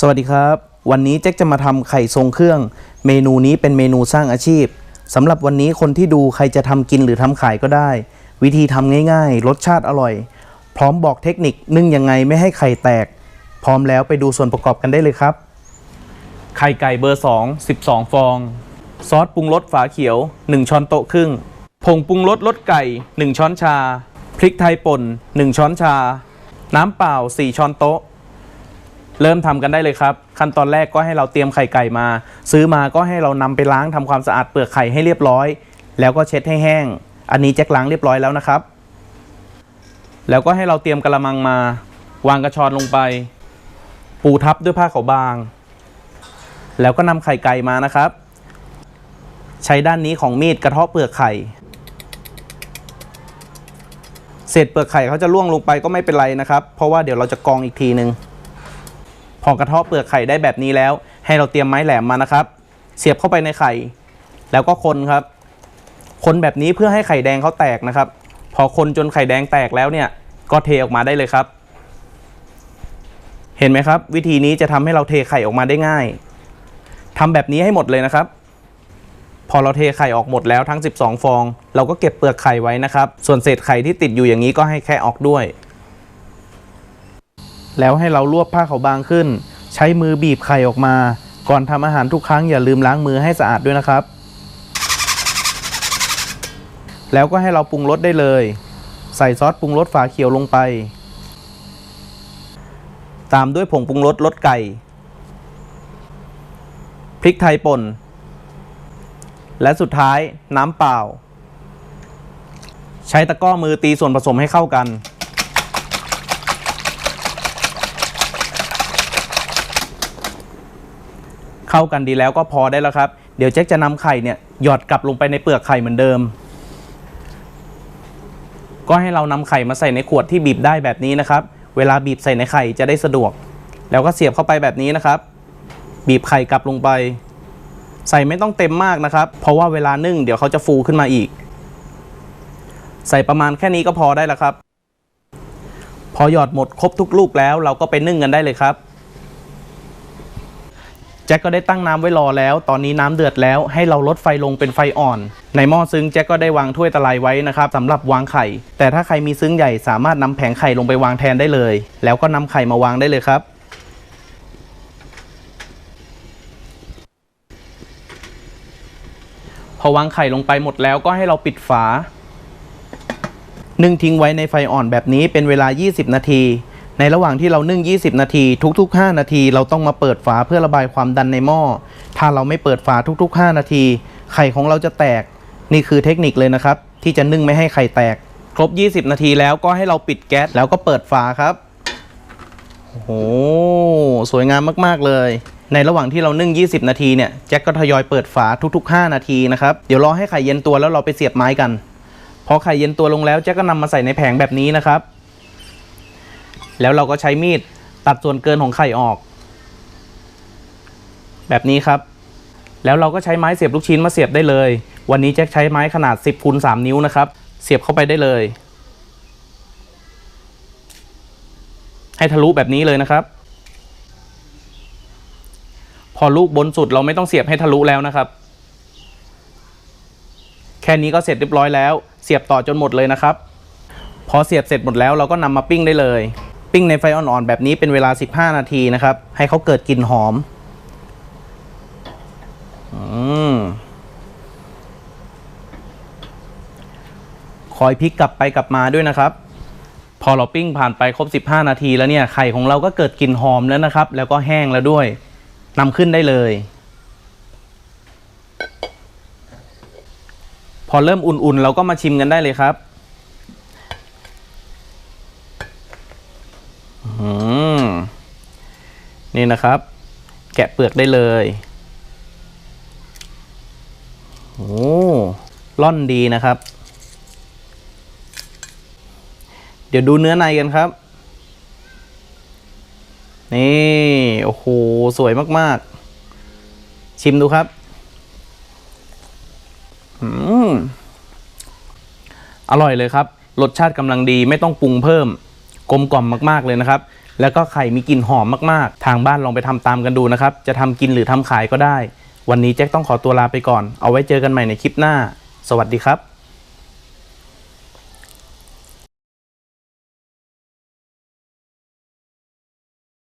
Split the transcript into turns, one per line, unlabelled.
สวัสดีครับ วันนี้แจ็คจะมาทำไข่ทรงเครื่อง เมนูนี้เป็นเมนูสร้างอาชีพสำหรับวันนี้คนที่ดูใครจะทำกินหรือทำขายก็ได้ วิธีทำง่ายๆ รสชาติอร่อย พร้อมบอกเทคนิคนึ่งยังไงไม่ให้ไข่แตก พร้อมแล้วไปดูส่วนประกอบกันได้เลยครับ ไข่ไก่เบอร์ 2 12 ฟอง ซอสปรุงรสฝาเขียว 1 ช้อนโต๊ะครึ่ง ผงปรุงรสรสไก่ 1 ช้อนชา พริกไทยป่น 1 ช้อนชา น้ำเปล่า 4 ช้อนโต๊ะ เริ่มทำกันได้เลยครับ ขั้นตอนแรกก็ให้เราเตรียมไข่ไก่มา ซื้อมาก็ให้เรานำไปล้างทำความสะอาดเปลือกไข่ให้เรียบร้อย แล้วก็เช็ดให้แห้ง อันนี้แจ็คล้างเรียบร้อยแล้วนะครับ แล้วก็ให้เราเตรียมกระมังมา วางกระชอนลงไป ปูทับด้วยผ้าขาวบาง แล้วก็นำไข่ไก่มานะครับ ใช้ด้านนี้ของมีดกระเทาะเปลือกไข่เศษเปลือกไข่เขาจะล่วงลงไปก็ไม่เป็นไรนะครับ เพราะว่าเดี๋ยวเราจะกรองอีกทีหนึ่ง พอกระเทาะเปลือกไข่ได้แบบนี้แล้ว ให้เราเตรียมไม้แหลมมานะครับ เสียบเข้าไปในไข่ แล้วก็คนครับ คนแบบนี้เพื่อให้ไข่แดงเขาแตกนะครับ พอคนจนไข่แดงแตกแล้วเนี่ย ก็เทออกมาได้เลยครับ เห็นไหมครับ วิธีนี้จะทำให้เราเทไข่ออกมาได้ง่ายทำแบบนี้ให้หมดเลยนะครับ พอเราเทไข่ออกหมดแล้วทั้ง 12 ฟอง เราก็เก็บเปลือกไข่ไว้นะครับ ส่วนเศษไข่ที่ติดอยู่อย่างนี้ก็ให้แค่ออกด้วย แล้วให้เราลวกผ้าขาวบางขึ้น ใช้มือบีบไข่ออกมา ก่อนทำอาหารทุกครั้งอย่าลืมล้างมือให้สะอาดด้วยนะครับ แล้วก็ให้เราปรุงรสได้เลย ใส่ซอสปรุงรสฝาเขียวลงไป ตามด้วยผงปรุงรสรสไก่ พริกไทยป่น และสุดท้ายน้ำเปล่า ใช้ตะกร้อมือตีส่วนผสมให้เข้ากัน เข้ากันดีแล้วก็พอได้แล้วครับ เดี๋ยวแจ็คจะนำไข่เนี่ยหยอดกลับลงไปในเปลือกไข่เหมือนเดิม ก็ให้เรานำไข่มาใส่ในขวดที่บีบได้แบบนี้นะครับ เวลาบีบใส่ในไข่จะได้สะดวก แล้วก็เสียบเข้าไปแบบนี้นะครับ บีบไข่กลับลงไป ใส่ไม่ต้องเต็มมากนะครับ เพราะว่าเวลานึ่งเดี๋ยวเขาจะฟูขึ้นมาอีก ใส่ประมาณแค่นี้ก็พอได้แล้วครับ พอหยอดหมดครบทุกลูกแล้วเราก็ไปนึ่งกันได้เลยครับ จ็คก็ได้ตั้งน้ำไว้รอแล้ว ตอนนี้น้ำเดือดแล้วให้เราลดไฟลงเป็นไฟอ่อน ในหม้อซึ้งแจ็คก็ได้วางถ้วยตะไลไว้นะครับสำหรับวางไข่ แต่ถ้าใครมีซึ้งใหญ่สามารถนำแผงไข่ลงไปวางแทนได้เลย แล้วก็นำไข่มาวางได้เลยครับพอวางไข่ลงไปหมดแล้วก็ให้เราปิดฝานึ่งทิ้งไว้ในไฟอ่อนแบบนี้เป็นเวลา 20 นาที ในระหว่างที่เรานึ่ง 20 นาที ทุก ๆ 5 นาที เราต้องมาเปิดฝาเพื่อระบายความดันในหม้อ ถ้าเราไม่เปิดฝาทุก ๆ 5 นาที ไข่ของเราจะแตก นี่คือเทคนิคเลยนะครับ ที่จะนึ่งไม่ให้ไข่แตก ครบ 20 นาทีแล้วก็ให้เราปิดแก๊สแล้วก็เปิดฝาครับ โอ้โห สวยงามมากๆเลย ในระหว่างที่เรานึ่ง 20 นาทีเนี่ย แจ็คก็ทยอยเปิดฝาทุก ๆ 5 นาทีนะครับ เดี๋ยวรอให้ไข่เย็นตัวแล้วเราไปเสียบไม้กัน พอไข่เย็นตัวลงแล้วแจ็คก็นำมาใส่ในแผงแบบนี้นะครับ แล้วเราก็ใช้มีดตัดส่วนเกินของไข่ออก แบบนี้ครับ แล้วเราก็ใช้ไม้เสียบลูกชิ้นมาเสียบได้เลย วันนี้แจ็คใช้ไม้ขนาด 10คูณ3นิ้วนะครับ เสียบเข้าไปได้เลย ให้ทะลุแบบนี้เลยนะครับ พอลูกบนสุดเราไม่ต้องเสียบให้ทะลุแล้วนะครับ แค่นี้ก็เสร็จเรียบร้อยแล้ว เสียบต่อจนหมดเลยนะครับ พอเสียบเสร็จหมดแล้วเราก็นำมาปิ้งได้เลย ปิ้งในไฟอ่อนๆแบบนี้เป็นเวลา 15 นาทีนะครับ ให้เขาเกิดกลิ่นหอมอืมคอยพลิกกลับไปกลับมาด้วยนะครับ พอเราปิ้งผ่านไปครบ 15 นาทีแล้วเนี่ยไข่ของเราก็เกิดกลิ่นหอมแล้วนะครับ แล้วก็แห้งแล้วด้วยนำขึ้นได้เลย พอเริ่มอุ่นๆ เราก็มาชิมกันได้เลยครับ อืม นี่นะครับ แกะเปลือกได้เลยโอ้ล่อนดีนะครับ เดี๋ยวดูเนื้อในกันครับ นี่ โอ้โห สวยมาก ๆ ชิมดูครับอืมอร่อยเลยครับ รสชาติกำลังดีไม่ต้องปรุงเพิ่ม กลมกล่อมมากๆเลยนะครับ แล้วก็ไข่มีกลิ่นหอมมากๆ ทางบ้านลองไปทำตามกันดูนะครับ จะทำกินหรือทำขายก็ได้ วันนี้แจ็คต้องขอตัวลาไปก่อน เอาไว้เจอกันใหม่ในคลิปหน้า สวัสดีครับ